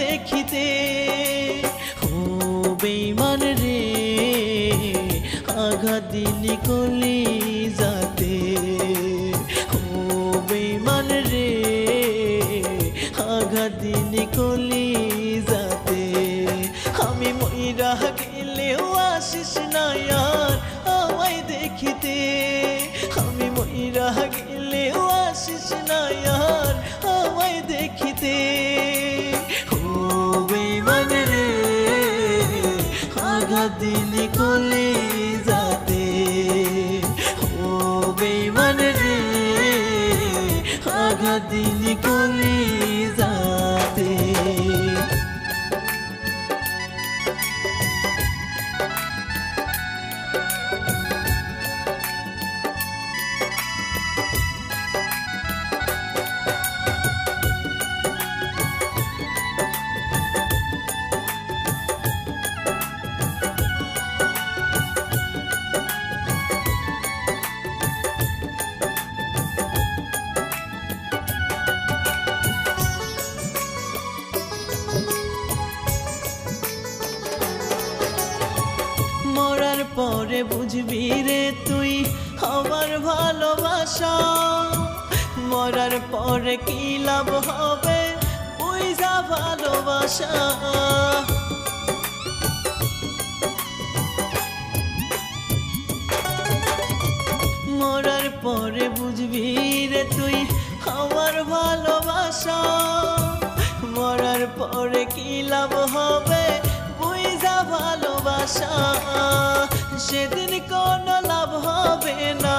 দেখিতে। ও বেইমান রে আঘাত দিলি কলি যাতে ও বেইমান রে আঘাত দিলি কলি যাতে আমি মইরা গেলেও আসিস না আর আমায় দেখিতে। আমি মইরা গেলেও আসিস না আর আমায় দেখিতে। দিলি কলি যাতে ও বেমান রে আঘাত দিলি কলি যাতে ভালোবাসা। মরার পরে কি লাভ হবে? বুঝা ভালোবাসা। মরার পরে বুঝবি রে তুই আমার ভালোবাসা। মরার পরে কি লাভ হবে? বুঝা ভালোবাসা। সেদিন কোনো লাভ হবে না।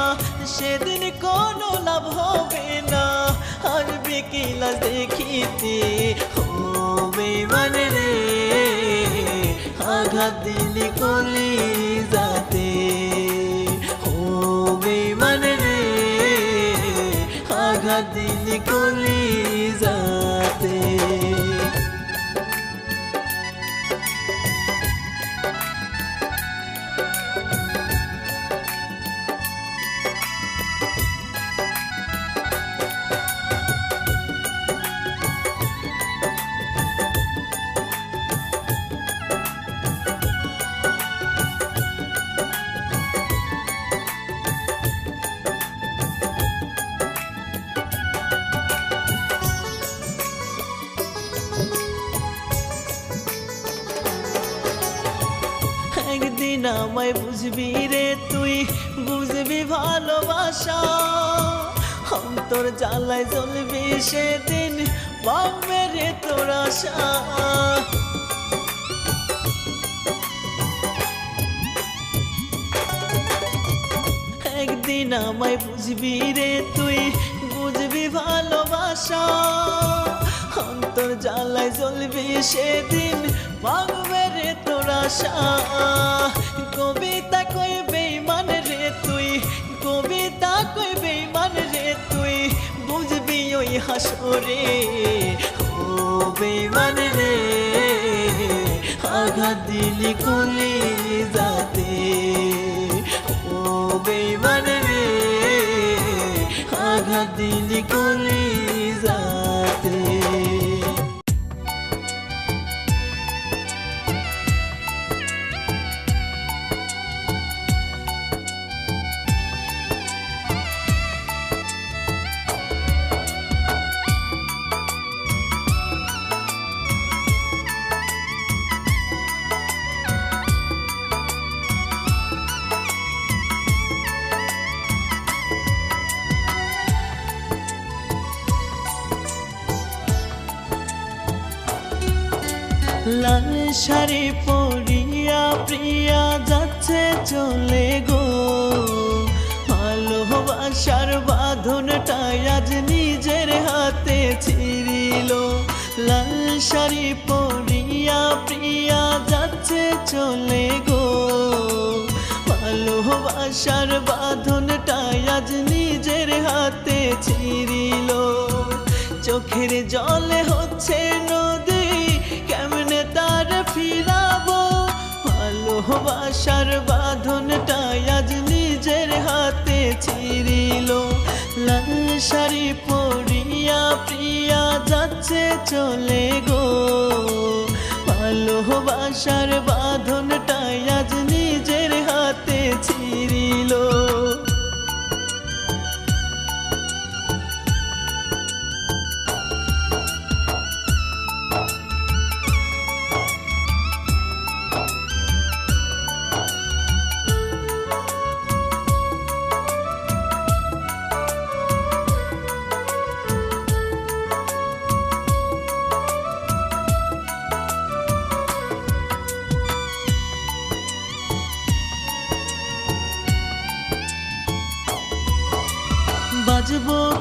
সেদিন কোনো লাভ হবে না। আর বিকিলা দেখিতে হবে মানে রে। আঘাত দিলি কলি যাতে হবে মানে রে। আঘাত দিলি কলি একদিন আমায় বুঝবি রে তুই? বুঝবি ভালোবাসা? অন্তর জ্বালায় জ্বলবি সেদিন, ভাঙবে রে তোর আশা। একদিন আমায় বুঝবি রে তুই? বুঝবি ভালোবাসা? অন্তর জ্বালায় জ্বলবি সেদিন ভাঙবে রে আশা কবিতা কই বেইমান রে তুই, কবিতা কই বেইমান রে তুই, বুঝবি ওই হাসরে। ও বেইমান রে, আঘাত দিলি কলি যাতে ও বেইমান রে, আঘাত দিলি কলি লাল শাড়ি পরিয়া প্রিয়া যাচ্ছে চলে গো। ভালোবাসার বাঁধনটাই আজ নিজের হাতে ছিড়িল। লাল শাড়ি পরিয়া প্রিয়া যাচ্ছে চলে গো। ভালোবাসার বাঁধনটাই আজ নিজের হাতে ছিড়িল। চোখের জলে হচ্ছে নদী ভালোবাসার বাঁধনটাই আজ নিজের হাতে ছিঁড়িল। লাল শাড়ি পরিয়া প্রিয়া যাচ্ছে চলে গো। ভালোবাসার বাঁধনটাই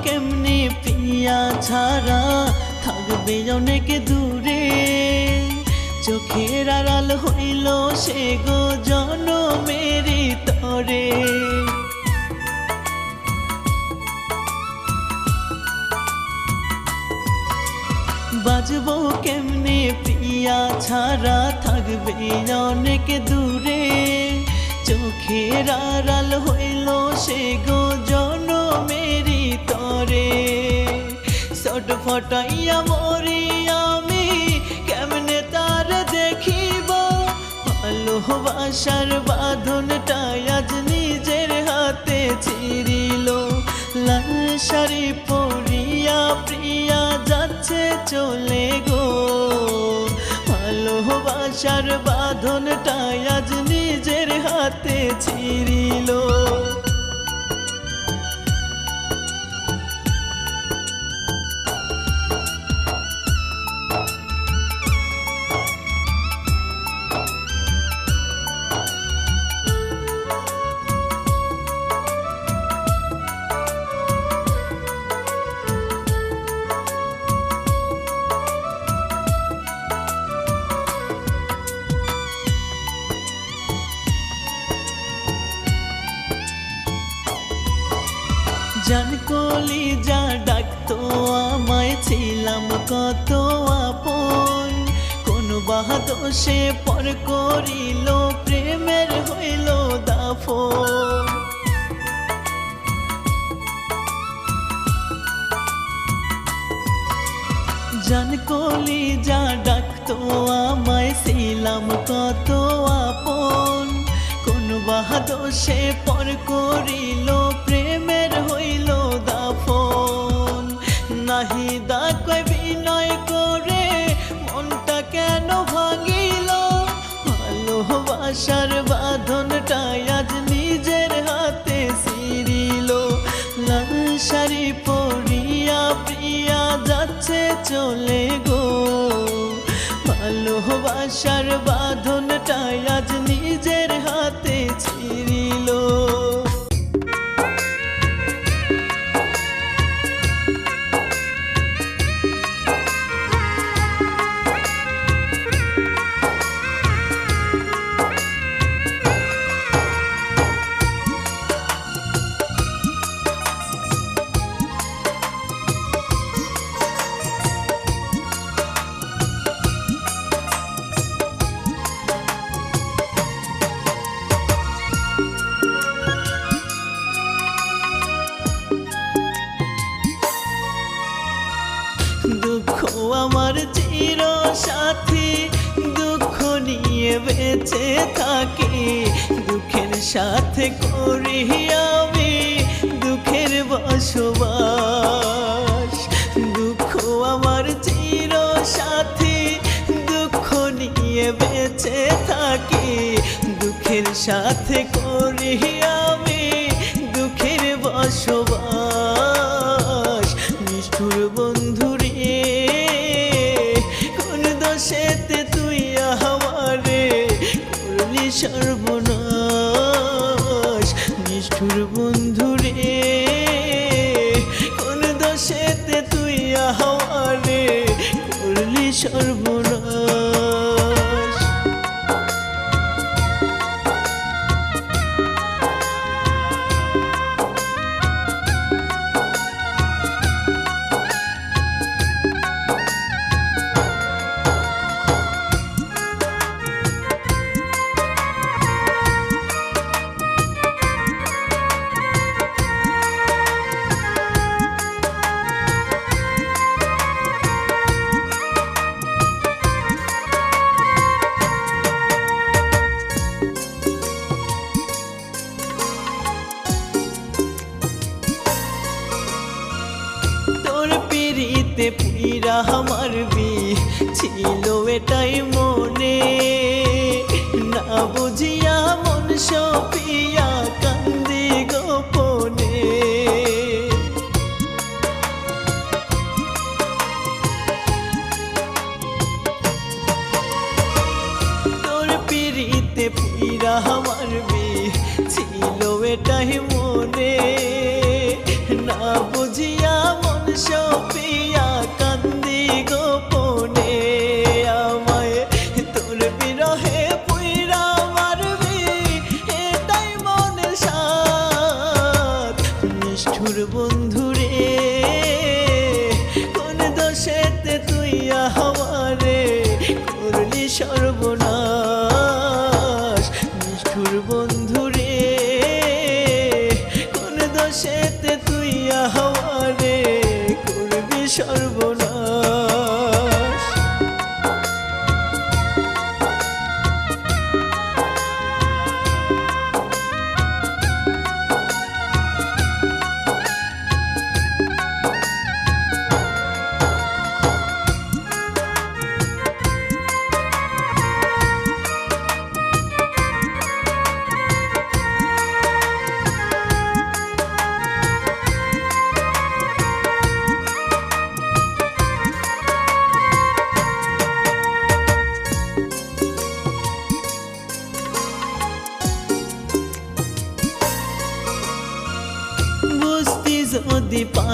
কেমনে পিয়া ছাড়া থাকবে অনেক দূরে? চোখের আড়াল হইল সে গো জনমেরি তরে। বাজবো কেমনে প্রিয়া ছাড়া থাকবে অনেক দূরে? চোখের আড়াল হইল সে গো জনমেরি ফটাইয়া মরি আমি, কেমনে তার দেখিব? ভালোবাসার বাঁধনটাই আজ নিজের হাতে ছিঁড়িল। লাল শাড়ি পরিয়া প্রিয়া যাচ্ছে চলে গো। ভালোবাসার বাঁধনটাই আজ নিজের হাতে ছিঁড়িল। জান কলি যা ডাকতো আমায়, ছিলাম কত আপন। কোন বাহাদোষে পর করিল, প্রেমের হইল দাফন। জান কলি যা ডাকতো আমায়, ছিলাম কত আপন। কোন বাহাদোষে পর করিল ভালোবাসার বাঁধনটাই আজ নিজের হাতে সিরিল লাল শাড়ি প্রিয়া যাচ্ছে চলে গো। ভালোবাসার বাঁধনটাই আজ বসবাস দুঃখ আমার চির সাথী দুঃখ নিয়ে বেঁচে থাকি। দুঃখের সাথে করি আমি, দুঃখের বসবাস। মন দোষেতে হওয়ারে করলি সর্বনাশ।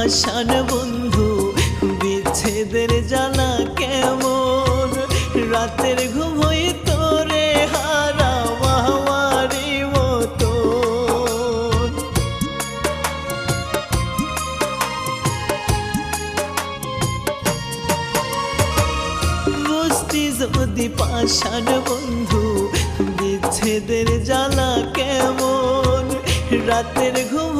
পাশান বন্ধু, বিচ্ছেদের জ্বালা কেমন? রাতের ঘুম তোরে হারা মাওয়ারি মতো বুঝতি যদি পাশান বন্ধু, বিচ্ছেদের জ্বালা কেমন? রাতের ঘুম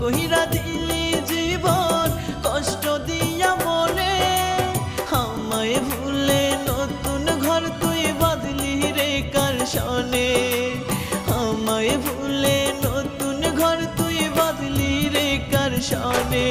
কহিরা দিলি জীবন কষ্ট দিয়া মনে। আমায় ভুলে নতুন ঘর তুই বদলি রে কার সনে। আমায় ভুলে নতুন ঘর তুই বদলি রে কার সনে।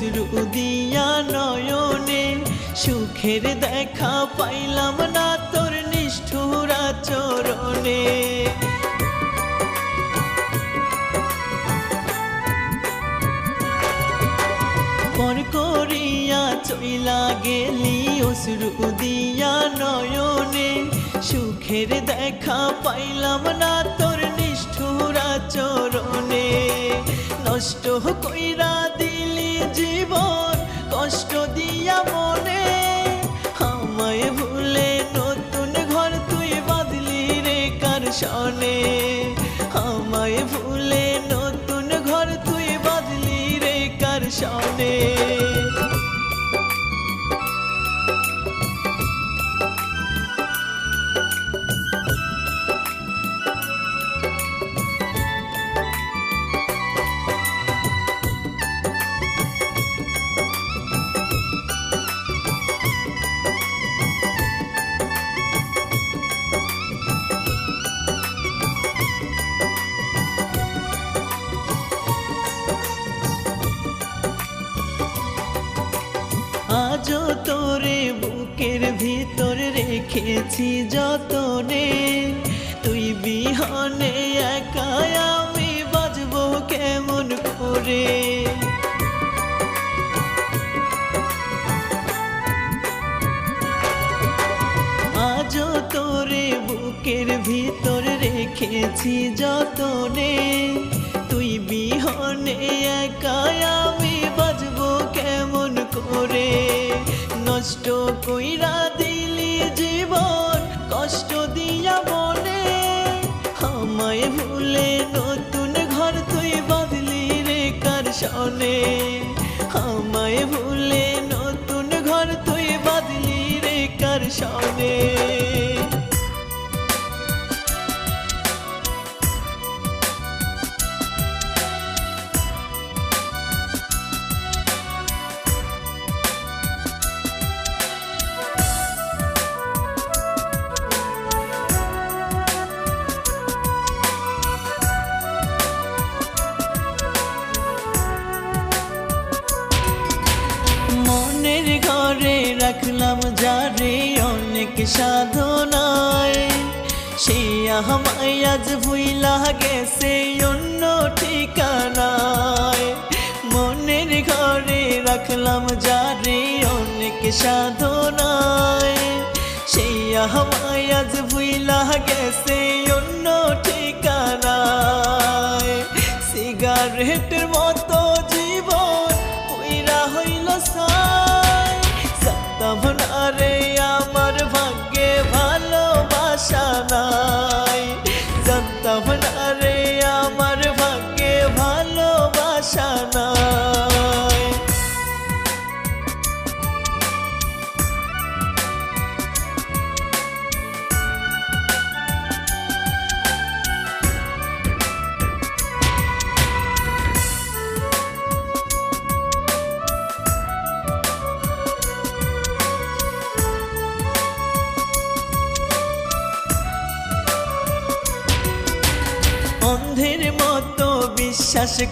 অশ্রু দিয়া নয়নে সুখের দেখা পাইলাম না তোর নিষ্ঠুরা চরণে পর করিয়া চইলা গেলি অশ্রু দিয়া নয়নে সুখের দেখা পাইলাম না তোর নিষ্ঠুরা চরণে নষ্ট কইরা দিলি জীবন, কষ্ট দিয়া মনে। আমায় ভুলে নতুন ঘর তুই বাদলি রে কার সনে। রেখেছি যতনে, তুই বিহনে একা আমি বাজবো কেমন করে? নষ্ট কইরা দিলি জীবন, কষ্ট দিয়া মনে। আমায় ভুলে নতুন ঘর তুই বাদলি রে কার সনে? আমায় ভুলে নতুন ঘর তুই বাদলি রে কার সনে? সাধনায়। সে আমায় আজ ভুইলা গেছে অন্য ঠিকানায়। মনের ঘরে রাখলাম যারে অনেক সাধনায়। সেই আমায় আজ ভুইলা গেছে অন্য ঠিকানায়। সিগারেটের মতো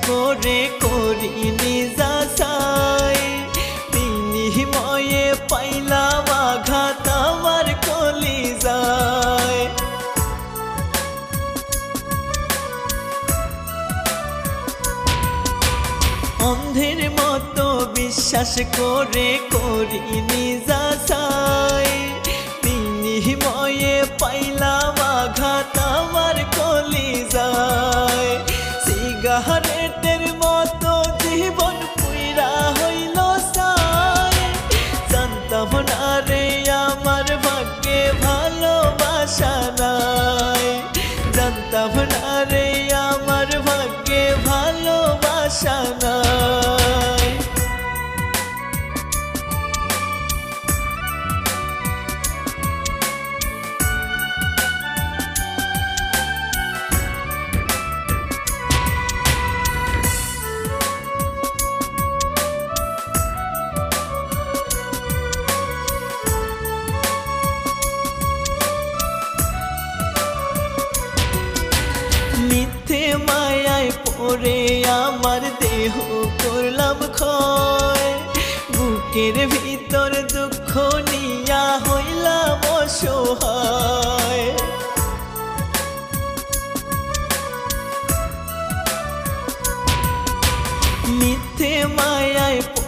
করে করি নিজাসাই তিনি ময়ে পাইলাম আঘাত আমার কলি যায় অন্ধের মতো বিশ্বাস করে করি নিজাসাই তিনি ময়ে পাইলাম আঘাত আমার সিগারেটের মতো জীবন পুইরা হইল সাই। জানতাম না রে আমার ভাগ্যে ভালোবাসা নাই। জানতাম না রে আমার ভাগ্যে ভালোবাসা নাই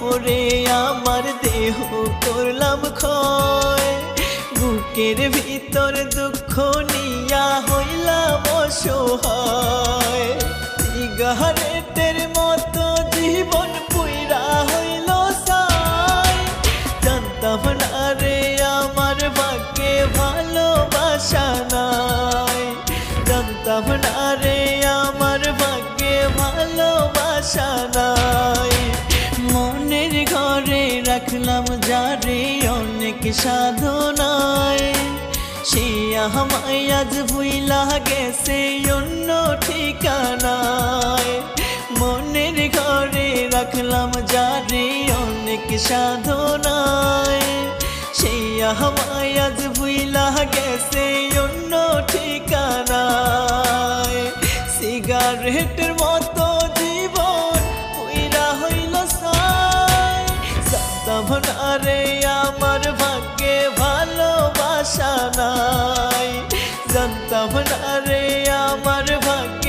পড়ে আমার দেহ করলাম ক্ষয়। বুকের ভিতর দুঃখ নিয়া হইলাম অসহায়। মতো জীবন পুইরা হইল সাই জানতাম না রে আমার ভাগ্যে ভালোবাসা নাই। জানতাম না রে আমার ভাগ্যে ভালোবাসা সাধনায়? সে আমায় আজ ভুইলা গেছে অন্য ঠিকানায়। মনের ঘরে রাখলাম যারে অনেক সাধনায়। সেই আমায় আজ ভুইলা গেছে অন্য ঠিকানায়। সিগারেটের মতো জীবন পুইরা হইল সাই জানতাম নাই। জানতাম না রে আমার ভাগ্য